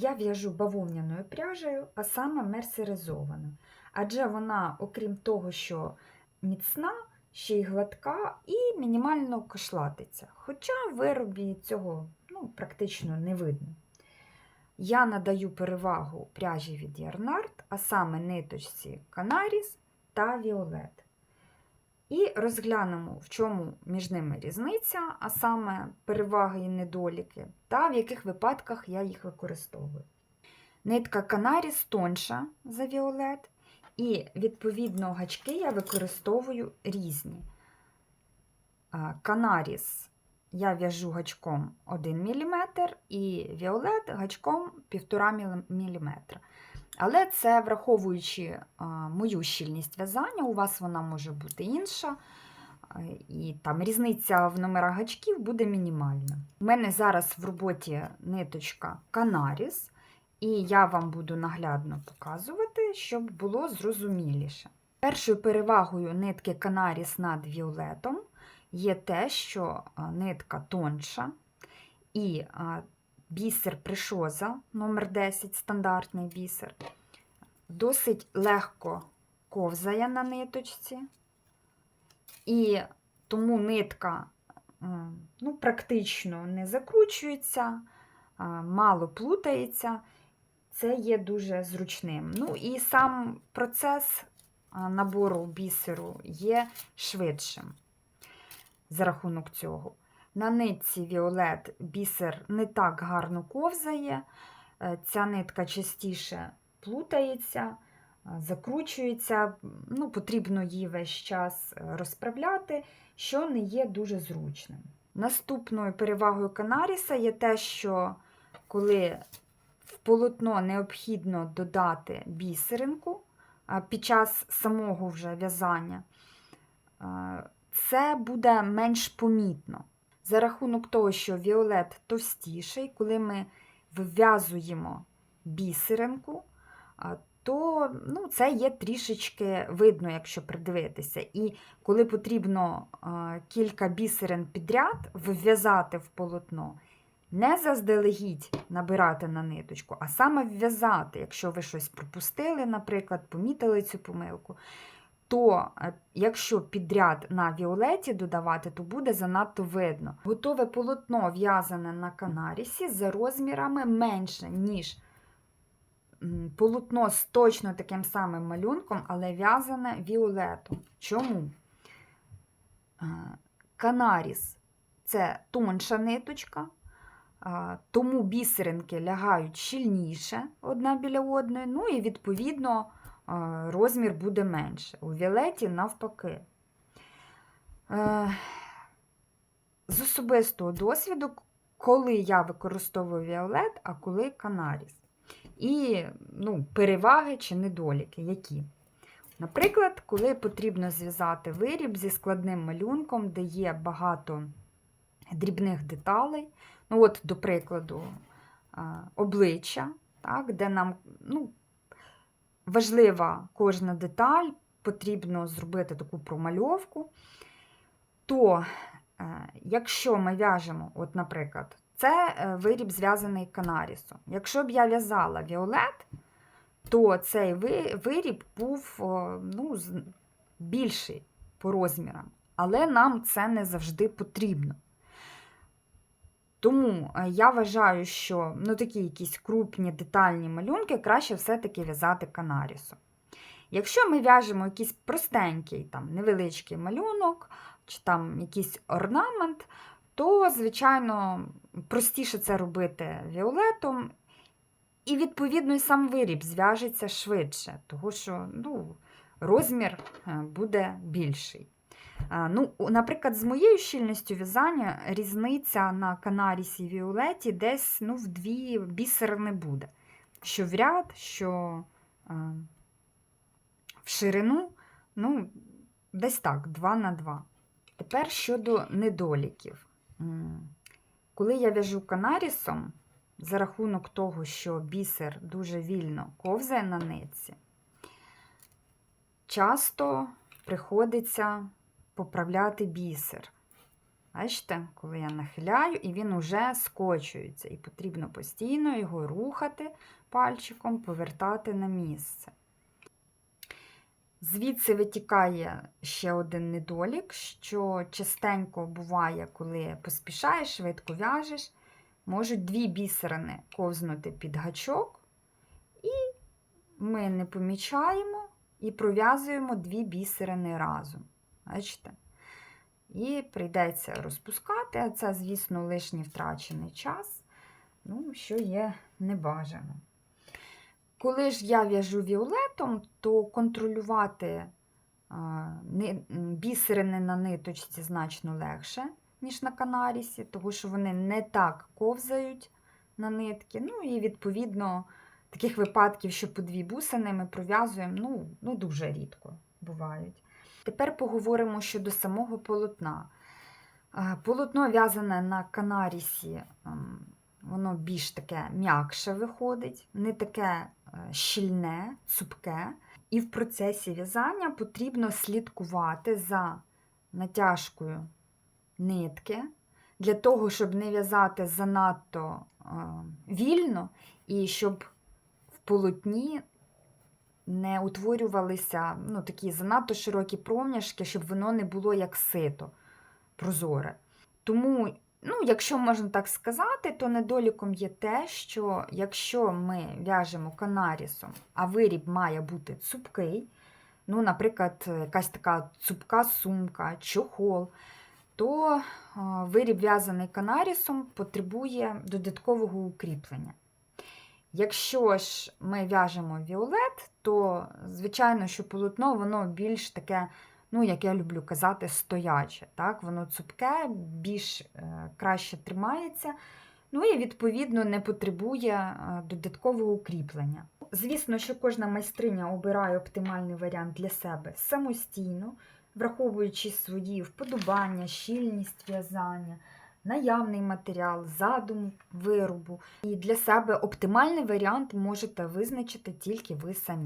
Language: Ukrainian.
Я в'яжу бавовняною пряжею, а саме мерсеризованою. Адже вона, окрім того, що міцна, ще й гладка і мінімально кошлатиться. Хоча в виробі цього ну, практично не видно. Я надаю перевагу пряжі від Ярнард, а саме ниточці Канаріс та Віолет. І розглянемо, в чому між ними різниця, а саме переваги і недоліки, та в яких випадках я їх використовую. Нитка Канаріс тонша за Віолет, і, відповідно, гачки я використовую різні. Канаріс я в'яжу гачком 1 мм і Віолет гачком 1,5 мм. Але це враховуючи мою щільність в'язання, у вас вона може бути інша. І там різниця в номерах гачків буде мінімальна. У мене зараз в роботі ниточка Канаріс, і я вам буду наглядно показувати, щоб було зрозуміліше. Першою перевагою нитки Канаріс над Віолетом є те, що нитка тонша, і бісер пришоза номер 10 стандартний бісер, досить легко ковзає на ниточці, і тому нитка ну, практично не закручується, мало плутається. Це є дуже зручним. Ну і сам процес набору бісеру є швидшим за рахунок цього. На нитці Віолет бісер не так гарно ковзає, е, ця нитка частіше плутається, е, закручується, ну, потрібно її весь час е, розправляти, що не є дуже зручним. Наступною перевагою Канаріса є те, що коли в полотно необхідно додати бісеринку під час самого вже в'язання, це буде менш помітно. За рахунок того, що Віолет товстіший, коли ми вв'язуємо бісеринку, то ну, це є трішечки видно, якщо придивитися. І коли потрібно кілька бісерин підряд вв'язати в полотно, не заздалегідь набирати на ниточку, а саме вв'язати, якщо ви щось пропустили, наприклад, помітили цю помилку, то е, якщо підряд на віолеті додавати, то буде занадто видно. Готове полотно в'язане на канарісі за розмірами менше, ніж полотно з точно таким самим малюнком, але в'язане віолетом. Чому? Е, Канаріс це тонша ниточка, тому бісеринки лягають щільніше одна біля одної, ну і відповідно розмір буде менше. У Віолеті навпаки. Е, З особистого досвіду, коли я використовую Віолет, а коли Канаріс. І ну, переваги чи недоліки, які. Наприклад, коли потрібно зв'язати виріб зі складним малюнком, де є багато дрібних деталей, ну от, до прикладу, обличчя, так, де нам ну, важлива кожна деталь, потрібно зробити таку промальовку, то е, якщо ми в'яжемо, от, наприклад, це е, виріб зв'язаний канарісом. Якщо б я в'язала віолет, то цей виріб був ну, більший по розмірам, але нам це не завжди потрібно. Тому е, я вважаю, що ну, такі якісь крупні детальні малюнки краще все-таки в'язати канарісом. Якщо ми в'яжемо якийсь простенький, там, невеличкий малюнок, чи там якийсь орнамент, то, звичайно, простіше це робити віолетом, і, відповідно, і сам виріб зв'яжеться швидше, тому що ну, розмір е, буде більший. Ну, Наприклад, з моєю щільністю в'язання різниця на канарісі і віолеті десь ну, в дві бісери буде. Що в ряд, що а, в ширину, ну, десь так, 2 на 2. Тепер щодо недоліків. Коли я в'яжу канарісом, за рахунок того, що бісер дуже вільно ковзає на нитці, часто приходиться поправляти бісер. Бачите, коли я нахиляю, і він уже скочується. І потрібно постійно його рухати пальчиком, повертати на місце. Звідси витікає ще один недолік, що частенько буває, коли поспішаєш, швидко в'яжеш, можуть дві бісерини ковзнути під гачок, і ми не помічаємо і пров'язуємо дві бісерини разом. Бачите? І прийдеться розпускати, а це, звісно, лишній втрачений час, ну, що є небажано. Коли ж я в'яжу віолетом, то контролювати бісерини на ниточці значно легше, ніж на канарісі, тому що вони не так ковзають на нитки. Ну і відповідно таких випадків, що по дві бусини ми пров'язуємо, ну, ну дуже рідко бувають. Тепер поговоримо щодо самого полотна. Е, Полотно в'язане на канарісі, ем, воно більш таке м'якше виходить, не таке е, щільне, цупке. І в процесі в'язання потрібно слідкувати за натяжкою нитки, для того, щоб не в'язати занадто е, вільно і щоб в полотні не утворювалися ну, такі занадто широкі проміжки, щоб воно не було як сито прозоре. Тому, ну, якщо можна так сказати, то недоліком є те, що якщо ми в'яжемо канарісом, а виріб має бути цупкий, ну, наприклад, якась така цупка сумка, чохол, то а, виріб в'язаний канарісом потребує додаткового укріплення. Якщо ж ми в'яжемо віолет, то звичайно, що полотно воно більш таке, ну, як я люблю казати, стояче. Так? Воно цупке, більш е, краще тримається, ну і відповідно не потребує е, додаткового укріплення. Звісно, що кожна майстриня обирає оптимальний варіант для себе самостійно, враховуючи свої вподобання, щільність в'язання, наявний матеріал, задум виробу. І для себе оптимальний варіант можете визначити тільки ви самі.